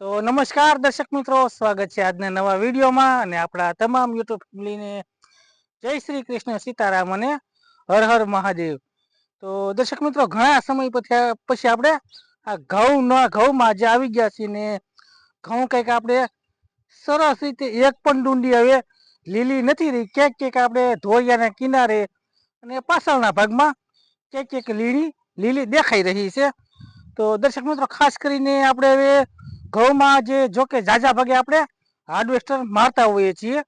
તો નમસ્કાર દર્શક મિત્રો, સ્વાગત છે આજના નવા વિડીયોમાં અને આપણા તમામ યુટ્યુબ ફેમિલીને જય શ્રી કૃષ્ણ સીતારામ અને હર હર મહાદેવ. તો દર્શક મિત્રો, ઘણા સમય પછી પછી આપણે આ ઘઉંના ઘઉંમાં જે આવી ગયા છીએ ને ઘઉં કંઈક આપણે સરસ રીતે એક પણ ડુંડી હવે લીલી નથી રહી. ક્યાંક ક્યાંક આપણે ધોયાના કિનારે અને પાછળના ભાગમાં ક્યાંક ક્યાંક લીલી લીલી દેખાઈ રહી છે. તો દર્શક મિત્રો, ખાસ કરીને આપણે હવે ઘઉંમાં જે જો કે ઝાઝા ભાગે આપણે હાર્ડવેસ્ટર મારતા હોઈએ છીએ,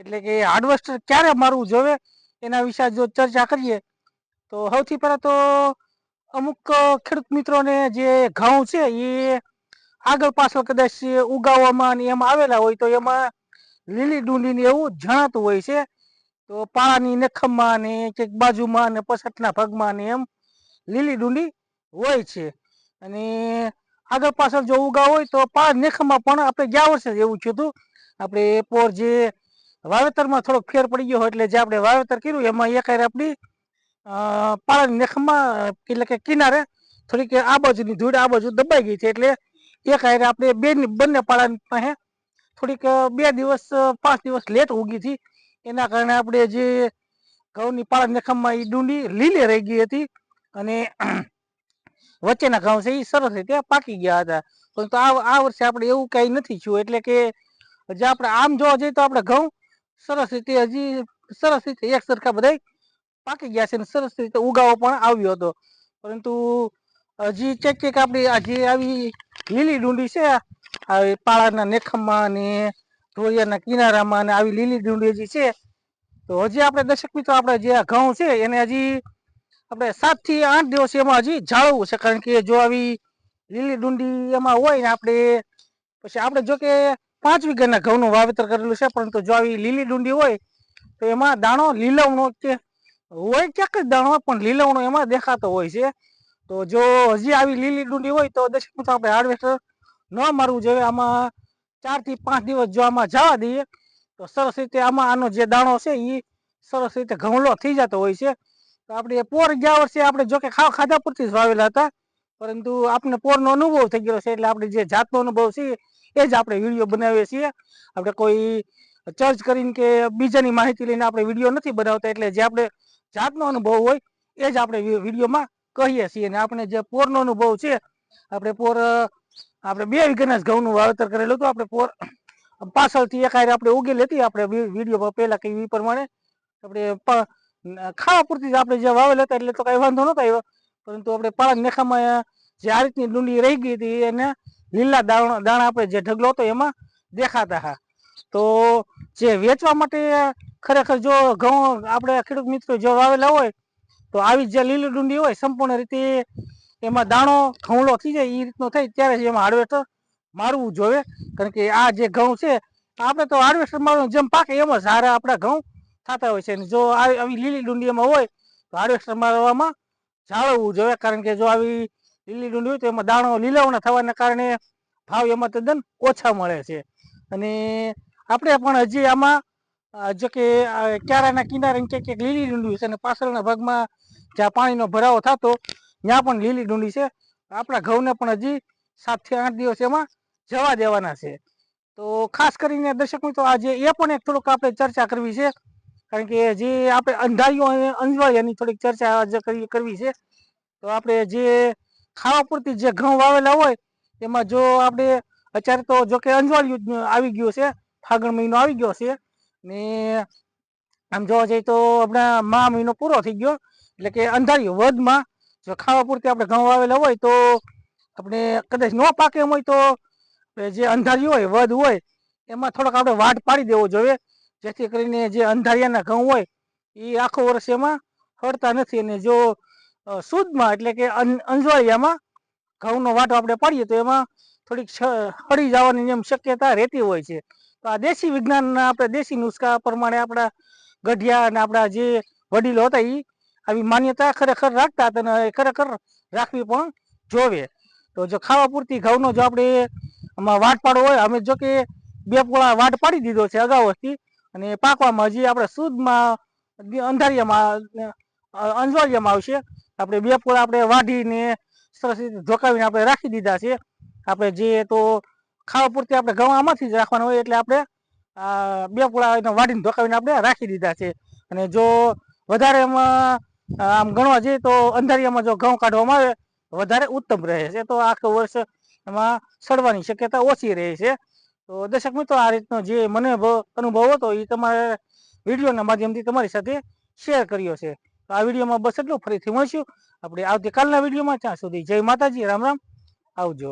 એટલે કે હાર્ડવેસ્ટર ક્યારે મારવું જોઈએ એના વિશે જો ચર્ચા કરીએ, તો સૌથી પહેલાં તો અમુક ખેડૂત મિત્રોને જે ઘઉં છે એ આગળ પાછળ કદાચ ઉગાવવામાં ને એમાં આવેલા હોય તો એમાં લીલી ડુંડીને એવું જણાતું હોય છે, તો પાળાની નખમમાં ને ક્યાંક બાજુમાં ને પછાટના ભાગમાં ને એમ લીલી ડુંડી હોય છે. અને આગળ પાછળ જો ઉગા હોય તો પાંચ નેખામાં પણ આપણે ગયા વર્ષે એવું થયું હતું. આપણે એ પોર જે વાવેતરમાં થોડોક ફેર પડી ગયો એટલે જે આપણે વાવેતર કર્યું એમાં એક આપણી પાળા નેખમાં, એટલે કે કિનારે થોડીક આ બાજુની ધૂળ આ બાજુ દબાઈ ગઈ છે એટલે એક હારે આપણે બે બંને પાળાની પાસે થોડીક બે દિવસ પાંચ દિવસ લેટ ઉગી હતી. એના કારણે આપણે જે ઘઉંની પાળા નેખમમાં એ ડુંડી લીલી રહી ગઈ હતી અને વચ્ચેના ઘઉં છે, એ સરસ રીતે પાકી ગયા હતા. પરંતુ આ આ વર્ષે આપણે એવું કઈ નથી થયું, એટલે કે જે આપણે આમ જોવા જઈએ તો આપણે ઘઉં સરસ રીતે હજી સરસ રીતે એક સરખા બધા પાકી ગયા છે અને સરસ રીતે ઉગાવો પણ આવ્યો હતો. પરંતુ હજી ચેક ચેક આપણી જે આવી લીલી ડુંડી છે પાળાના નેખમમાં ને ઢોળિયાના કિનારામાં ને આવી લીલી ડુંડી હજી છે, તો હજી આપણે દર્શક મિત્રો, આપણે જે આ ઘઉં છે, એને હજી આપણે સાતથી આઠ દિવસ એમાં હજી જાળવવું છે, કારણ કે જો આવી લીલી ડુંડી એમાં હોય ને આપણે, પછી આપણે જો કે પાંચ વીઘાના ઘઉંનું વાવેતર કરેલું છે, પરંતુ જો આવી લીલી ડુંડી હોય, તો એમાં દાણો લીલવણો કે હોય ક્યાંક જ દાણો, પણ લીલવણો એમાં દેખાતો હોય છે. તો જો હજી આવી લીલી ડુંડી હોય તો દસ મિત્રો આપણે હાર્વેસ્ટર ન મારવું જોઈએ, આમાં ચારથી પાંચ દિવસ જો આમાં જવા દઈએ, તો સરસ રીતે આમાં આનો જે દાણો છે એ સરસ રીતે ઘઉંલો થઈ જતો હોય છે. તો આપણે પોર ગયા વર્ષે આપણે જોકે ખાધા પૂરતી જ વાવેલા હતા. પરંતુ આપણે પોરનો અનુભવ થઈ ગયો છે એટલે આપણે જે જાતનો અનુભવ છે એ જ આપણે વીડિયો બનાવીએ છીએ. આપણે કોઈ ચર્ચ કરીને કે બીજાની માહિતી લઈને આપણે વીડિયો નથી બનાવતા એટલે જે આપણે જાતનો અનુભવ હોય એ જ આપણે વિડીયોમાં કહીએ છીએ. અને આપણે જે પોરનો અનુભવ છે, આપણે પોર આપણે બે વીઘાના જ ઘઉંનું વાવેતર કરેલું હતું. આપણે પોર પાછળથી એક આપણે ઉગેલી હતી. આપણે વિડીયોમાં પહેલાં કહ્યું એ પ્રમાણે. આપણે ખાવા પૂરતી જ આપણે જે વાવેલ હતા એટલે તો કઈ વાંધો નહોતો આવ્યો. પરંતુ આપણે પાળા નેખામાં જે આ રીતની ડુંડી રહી ગઈ હતી, એને લીલા દાણા દાણા આપણે જે ઢગલો હતો એમાં દેખાતા હા તો જે વેચવા માટે ખરેખર જો ઘઉં આપણે ખેડૂત મિત્રો જો વાવેલા હોય, તો આવી જે લીલી ડુંડી હોય સંપૂર્ણ રીતે એમાં દાણો, ઘઉંલો થઈ જાય એ રીતનો થાય, ત્યારે જ એમાં હાર્વેસ્ટર મારવું જોઈએ કારણ કે આ જે ઘઉં છે, આપણે તો હાર્વેસ્ટર મારવાનું જેમ પાકે એમ જ. સારા આપણા ઘઉં થતા હોય છે. અને જો આવી લીલી ડુંડી એમાં હોય, તો હાર્વેસ્ટર મારવામાં જાળવવું જોઈએ. કારણ કે જો આવી લીલી ડુંડી હોય તો એમાં દાણો લીલાવણા થવાના કારણે ભાવ એમાં તદ્દન ઓછા મળે છે. અને આપણે પણ હજી આમાં જો કે ક્યારાના કિનારે ક્યાંક ક્યાંક લીલી ડુંડી છે અને પાછળના ભાગમાં જ્યાં પાણીનો ભરાવો થતો, ત્યાં પણ લીલી ડુંડી છે. આપણા ઘઉંને પણ હજી સાતથી આઠ દિવસ એમાં જવા દેવાના છે. તો ખાસ કરીને દર્શક મિત્રો, આજે એ પણ એક થોડુંક આપણે ચર્ચા કરવી છે. કારણ કે જે આપણે અંધારીઓ અને અંજવાળિયાની થોડીક ચર્ચા કરવી કરવી છે. તો આપણે જે ખાવા પૂરતી જે ઘઉં વાવેલા હોય, એમાં જો આપણે અત્યારે તો જો કે અંજવાળિયું આવી ગયું છે, ફાગણ મહિનો આવી ગયો છે, ને આમ જોવા જઈએ તો હમણાં મા મહિનો પૂરો થઈ ગયો, એટલે કે અંધારિયું વધમાં જો ખાવા પૂરતી આપણે ઘઉં વાવેલા હોય, તો આપણે કદાચ ન પાકે એમ હોય તો જે અંધારિયું હોય વધ હોય, એમાં થોડોક આપણે વાટ પાડી દેવો જોઈએ. જેથી કરીને જે અંધારિયાના ઘઉં હોય એ આખો વર્ષ એમાં હળતા નથી. અને જો શુદ્ધમાં, એટલે કે અંજવાળિયામાં ઘઉંનો વાટો આપણે પાડીએ, તો એમાં થોડીક હળી જવાની એમ શક્યતા રહેતી હોય છે. તો આ દેશી વિજ્ઞાનના, આપણે દેશી નુસ્ખા પ્રમાણે આપણા ગઢિયા અને આપણા જે વડીલો હતા એ આવી માન્યતા ખરેખર રાખતા હતા અને ખરેખર રાખવી પણ જોવે. તો જો ખાવા પૂરતી ઘઉંનો જો આપણે આમાં વાટ પાડવો હોય, અમે જો કે બે પોળા વાટ પાડી દીધો છે અગાઉથી અને પાકવામાં હજી આપણે શુદ્ધમાં અંધારિયામાં અંજવાળિયામાં આવશે. આપણે બે પોળા આપણે વાઢીને સરસ રીતે ઝોકાવીને આપણે રાખી દીધા છે. આપણે જે તો ખાવા પૂરતી આપણે આમાંથી જ રાખવાના હોય એટલે આપણે બે પૂળા વાડીને ધોકાવીને આપણે રાખી દીધા છે. અને જો વધારે આમ ગણવા જઈએ તો અંધારિયામાં જો ઘઉં કાઢવામાં આવે વધારે ઉત્તમ રહે છે. તો આખું વર્ષ એમાં સડવાની શક્યતા ઓછી રહે છે. તો દર્શક મિત્રો, આ રીતનો જે મને અનુભવ હતો એ તમારે વિડીયોના માધ્યમથી તમારી સાથે શેર કર્યો છે. તો આ વિડીયોમાં બસ એટલું. ફરીથી મળશું. આપણે આવતીકાલના વિડીયોમાં ત્યાં સુધી જય માતાજી, રામ રામ. આવજો.